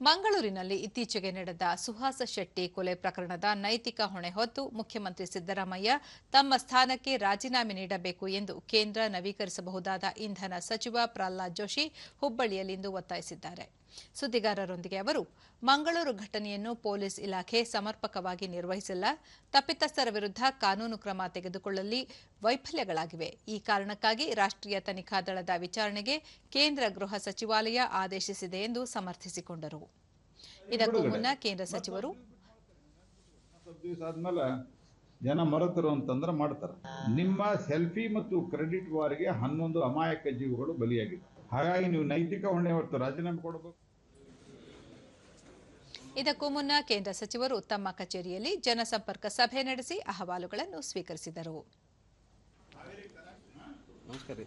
ಮಂಗಳೂರಿನಲ್ಲಿ ಇತ್ತೀಚೆಗೆ ನಡೆದ ಸುಹಾಸ ಶೆಟ್ಟಿ ಕೊಲೆ ಪ್ರಕರಣದ ನೈತಿಕ ಹೊಣೆ ಹೊತ್ತು ಮುಖ್ಯಮಂತ್ರಿ ಸಿದ್ದರಾಮಯ್ಯ ತಮ್ಮ ಸ್ಥಾನಕ್ಕೆ ರಾಜೀನಾಮೆ ನೀಡಬೇಕು ಎಂದು ಕೇಂದ್ರ ನವೀಕರಿಸಬಹುದಾದ ಇಂಧನ ಸಚಿವ ಪ್ರಹ್ಲಾದ್ ಜೋಶಿ ಹುಬ್ಬಳ್ಳಿಯಲ್ಲಿಂದು ಒತ್ತಾಯಿಸಿದ್ದಾರೆ. ಸುದ್ದಿಗಾರರೊಂದಿಗೆ ಅವರು ಮಂಗಳೂರು ಘಟನೆಯನ್ನು ಪೊಲೀಸ್ ಇಲಾಖೆ ಸಮರ್ಪಕವಾಗಿ ನಿರ್ವಹಿಸಿಲ್ಲ. ತಪ್ಪಿತಸ್ಥರ ವಿರುದ್ಧ ಕಾನೂನು ಕ್ರಮ ತೆಗೆದುಕೊಳ್ಳಲಿ. ವೈಫಲ್ಯಗಳಾಗಿವೆ. ಈ ಕಾರಣಕ್ಕಾಗಿ ರಾಷ್ಟ್ರೀಯ ತನಿಖಾ ದಳದ ವಿಚಾರಣೆಗೆ ಕೇಂದ್ರ ಗೃಹ ಸಚಿವಾಲಯ ಆದೇಶಿಸಿದೆ ಎಂದು ಸಮರ್ಥಿಸಿಕೊಂಡರು. ಇದಕ್ಕೂ ಮುನ್ನ ಕೇಂದ್ರ ಸಚಿವರು ಜನ ಮರೆತರು ಅಂತಂದ್ರೆ ಮಾಡ್ತಾರೆ. ನಿಮ್ಮ ಸೆಲ್ಫಿ ಮತ್ತು ಕ್ರೆಡಿಟ್ ವಾರ್ಗೆ ಹನ್ನೊಂದು ಅಮಾಯಕ ಜೀವಗಳು ಬಲಿಯಾಗಿವೆ ಹಾಗಾಗಿ ನೀವು ನೈತಿಕ ಹೊಣೆ ಹೊತ್ತು ರಾಜೀನಾಮೆ ಕೊಡಬೇಕು. ಇದಕ್ಕೂ ಮುನ್ನ ಕೇಂದ್ರ ಸಚಿವರು ತಮ್ಮ ಕಚೇರಿಯಲ್ಲಿ ಜನಸಂಪರ್ಕ ಸಭೆ ನಡೆಸಿ ಅಹವಾಲುಗಳನ್ನು ಸ್ವೀಕರಿಸಿದರು. ನಮಸ್ಕಾರ